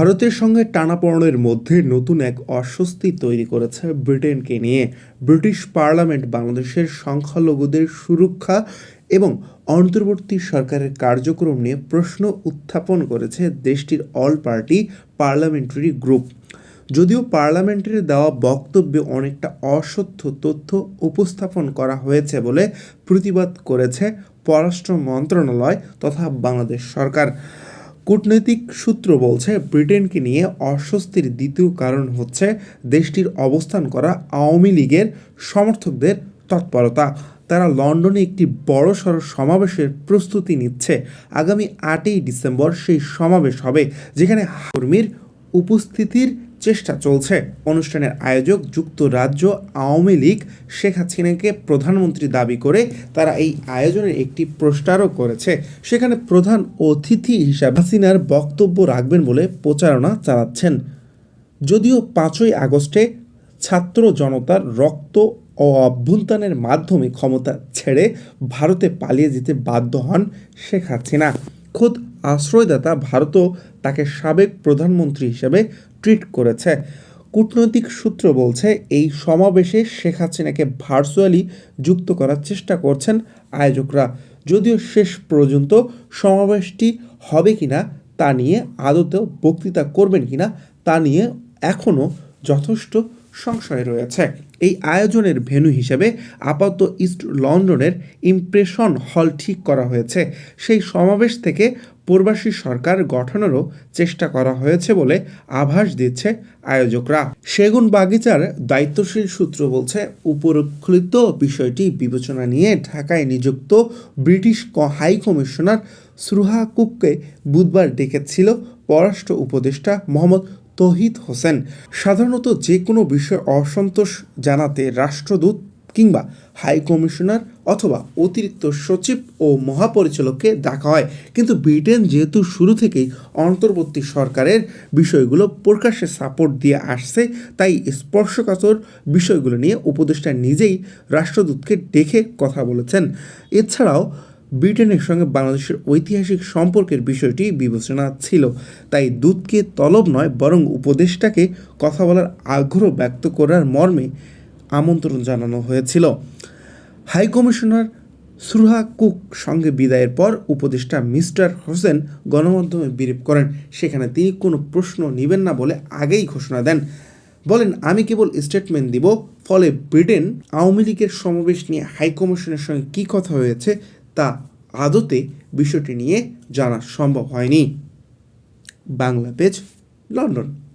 ভারতের সঙ্গে টানাপোড়েনের মধ্যে নতুন এক অস্বস্তি তৈরি করেছে ব্রিটেনকে নিয়ে। ব্রিটিশ পার্লামেন্ট বাংলাদেশের সংখ্যালঘুদের সুরক্ষা এবং অন্তর্বর্তী সরকারের কার্যক্রম নিয়ে প্রশ্ন উত্থাপন করেছে দেশটির অল পার্টি পার্লামেন্টারি গ্রুপ। যদিও পার্লামেন্টের দেওয়া বক্তব্যে অনেকটা অসত্য তথ্য উপস্থাপন করা হয়েছে বলে প্রতিবাদ করেছে পররাষ্ট্র মন্ত্রণালয় তথা বাংলাদেশ সরকার। কূটনৈতিক সূত্র বলছে, ব্রিটেনকে নিয়ে অস্বস্তির দ্বিতীয় কারণ হচ্ছে দেশটির অবস্থান করা আওয়ামী লীগের সমর্থকদের তৎপরতা। তারা লন্ডনে একটি বড়সড় সমাবেশের প্রস্তুতি নিচ্ছে। আগামী আটই ডিসেম্বর সেই সমাবেশ হবে, যেখানে কর্মীর উপস্থিতির চেষ্টা চলছে। অনুষ্ঠানের আয়োজক যুক্তরাজ্য আওয়ামী লীগ শেখ হাসিনাকে প্রধানমন্ত্রী দাবি করে তারা এই আয়োজনের একটি প্রস্তারও করেছে। সেখানে প্রধান অতিথি হিসাবে হাসিনার বক্তব্য রাখবেন বলে প্রচারণা চালাচ্ছেন। যদিও পাঁচই আগস্টে ছাত্র জনতার রক্ত ও অভ্যুত্থানের মাধ্যমে ক্ষমতা ছেড়ে ভারতে পালিয়ে যেতে বাধ্য হন শেখ হাসিনা। খোদ আশ্রয়দাতা ভারতও তাকে সাবেক প্রধানমন্ত্রী হিসেবে ট্রিট করেছে। কূটনৈতিক সূত্র বলছে, এই সমাবেশে শেখ হাসিনাকে ভার্চুয়ালি যুক্ত করার চেষ্টা করছেন আয়োজকরা। যদিও শেষ পর্যন্ত সমাবেশটি হবে কিনা তা নিয়ে আদতেও বক্তৃতা করবেন কিনা তা নিয়ে এখনও যথেষ্ট সংশয় রয়েছে। এই আয়োজনের ভেন্যু হিসেবে আপাতত ইস্ট লন্ডনের ইমপ্রেশন হল ঠিক করা হয়েছে। সেই সমাবেশ থেকে প্রবাসী সরকার গঠনেরও চেষ্টা করা হয়েছে বলে আভাস দিচ্ছে আয়োজকরা। সেগুন বাগিচার দায়িত্বশীল সূত্র বলছে উপরোক্ষিত বিষয়টি বিবেচনা নিয়ে ঢাকায় নিযুক্ত ব্রিটিশ হাই কমিশনার সুরহা কুককে বুধবার ডেকেছিল পররাষ্ট্র উপদেষ্টা মোহাম্মদ তহিদ হোসেন সাধারণত যে কোনো বিষয়ে অসন্তোষ জানাতে রাষ্ট্রদূত কিংবা হাই কমিশনার অথবা অতিরিক্ত সচিব ও মহাপরিচালককে ডাকা হয়। কিন্তু ব্রিটেন যেহেতু শুরু থেকেই অন্তর্বর্তী সরকারের বিষয়গুলো প্রকাশ্যে সাপোর্ট দিয়ে আসছে, তাই স্পর্শকাতর বিষয়গুলো নিয়ে উপদেষ্টা নিজেই রাষ্ট্রদূতকে ডেকে কথা বলেছেন। এছাড়াও ব্রিটেনের সঙ্গে বাংলাদেশের ঐতিহাসিক সম্পর্কের বিষয়টি বিবেচনা ছিল। তাই দূতকে তলব নয়, বরং উপদেষ্টাকে কথা বলার আগ্রহ ব্যক্ত করার মর্মে আমন্ত্রণ জানানো হয়েছিল। হাই কমিশনার সুরহা কুক সঙ্গে বিদায়ের পর উপদেষ্টা মিস্টার হোসেন গণমাধ্যমে বিরিপ করেন। সেখানে তিনি কোনো প্রশ্ন নেবেন না বলে আগেই ঘোষণা দেন। বলেন, আমি কেবল স্টেটমেন্ট দিব, ফলে ব্রিটেন আওয়ামী লীগের সমাবেশ নিয়ে হাইকমিশনের সঙ্গে কী কথা হয়েছে তা আদতে বিষয়টি নিয়ে জানা সম্ভব হয়নি। Bangla page London.